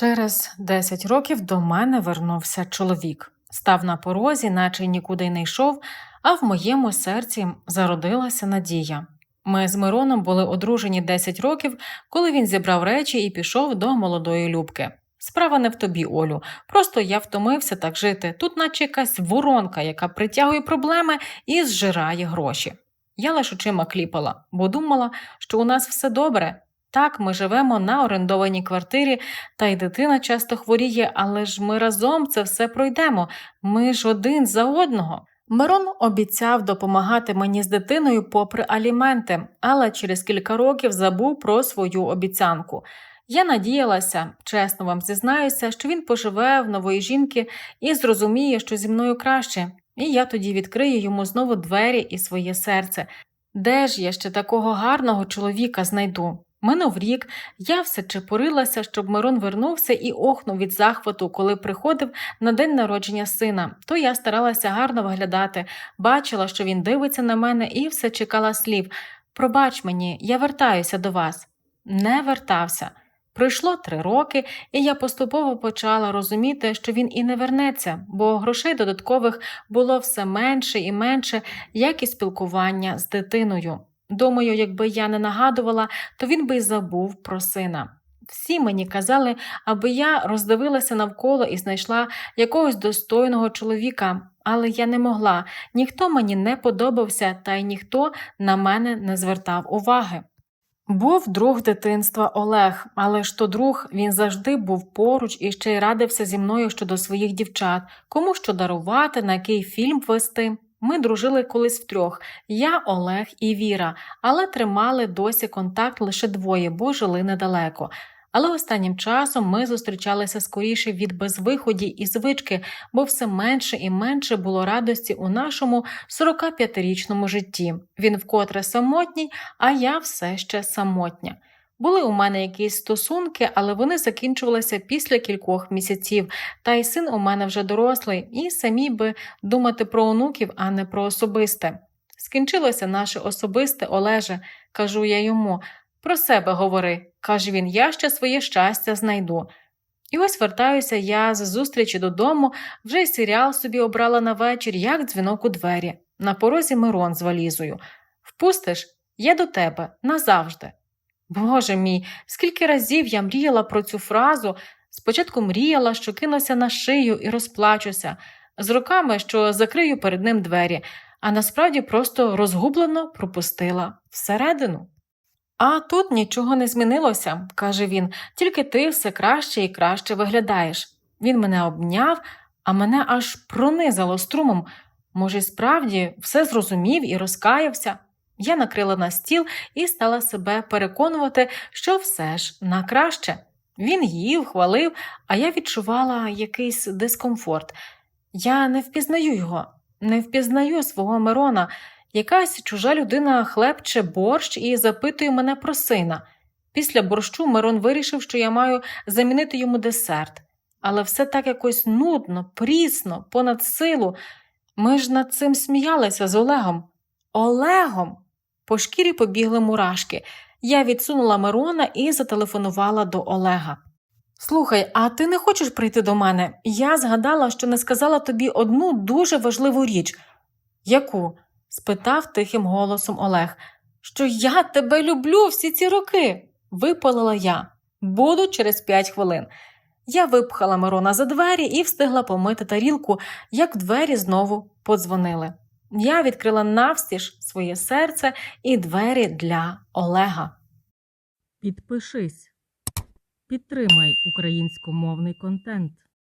Через 10 років до мене вернувся чоловік. Став на порозі, наче нікуди й не йшов, а в моєму серці зародилася надія. Ми з Мироном були одружені 10 років, коли він зібрав речі і пішов до молодої Любки. Справа не в тобі, Олю. Просто я втомився так жити. Тут, наче якась воронка, яка притягує проблеми і зжирає гроші. Я лише очима кліпала, бо думала, що у нас все добре. Так, ми живемо на орендованій квартирі, та й дитина часто хворіє, але ж ми разом це все пройдемо. Ми ж один за одного. Мирон обіцяв допомагати мені з дитиною попри аліменти, але через кілька років забув про свою обіцянку. Я надіялася, чесно вам зізнаюся, що він поживе в нової жінки і зрозуміє, що зі мною краще, і я тоді відкрию йому знову двері і своє серце. Де ж я ще такого гарного чоловіка знайду? Минув рік, я все чепурилася, щоб Мирон вернувся і охнув від захвату, коли приходив на день народження сина. То я старалася гарно виглядати, бачила, що він дивиться на мене, і все чекала слів. Пробач мені, я вертаюся до вас. Не вертався. Пройшло три роки, і я поступово почала розуміти, що він і не вернеться, бо грошей додаткових було все менше і менше, як і спілкування з дитиною. Думаю, якби я не нагадувала, то він би й забув про сина. Всі мені казали, аби я роздивилася навколо і знайшла якогось достойного чоловіка, але я не могла, ніхто мені не подобався, та й ніхто на мене не звертав уваги. Був друг дитинства Олег, але ж то друг він завжди був поруч і ще й радився зі мною щодо своїх дівчат, кому що дарувати, на який фільм вести. Ми дружили колись втрьох я, Олег і Віра, але тримали досі контакт лише двоє, бо жили недалеко. Але останнім часом ми зустрічалися скоріше від безвиході і звички, бо все менше і менше було радості у нашому 45-річному житті. Він вкотре самотній, а я все ще самотня. Були у мене якісь стосунки, але вони закінчувалися після кількох місяців, та й син у мене вже дорослий, і самі би думати про онуків, а не про особисте. Скінчилося наше особисте, Олеже, кажу я йому. Про себе говори, каже він, я ще своє щастя знайду. І ось вертаюся я з зустрічі додому, вже й серіал собі обрала на вечір, як дзвінок у двері. На порозі Мирон з валізою. Впустиш? Я до тебе назавжди. Боже мій, скільки разів я мріяла про цю фразу. Спочатку мріяла, що кинуся на шию і розплачуся, з руками, що закрию перед ним двері, а насправді просто розгублено пропустила всередину. А тут нічого не змінилося, каже він, тільки ти все краще і краще виглядаєш. Він мене обняв, а мене аж пронизало струмом. Може, справді все зрозумів і розкаявся. Я накрила на стіл і стала себе переконувати, що все ж на краще. Він їв, хвалив, а я відчувала якийсь дискомфорт. Я не впізнаю його, не впізнаю свого Мирона. Якась чужа людина хлебче борщ і запитує мене про сина. Після борщу Мирон вирішив, що я маю замінити йому десерт. Але все так якось нудно, прісно, понад силу. Ми ж над цим сміялися з Олегом. Олегом! По шкірі побігли мурашки. Я відсунула Мирона і зателефонувала до Олега. Слухай, а ти не хочеш прийти до мене? Я згадала, що не сказала тобі одну дуже важливу річ. Яку? спитав тихим голосом Олег. Що я тебе люблю всі ці роки, випалила я. Буду через п'ять хвилин. Я випхала Мирона за двері і встигла помити тарілку, як двері знову подзвонили. Я відкрила навстіж своє серце і двері для Олега. Підпишись. Підтримай українськомовний контент.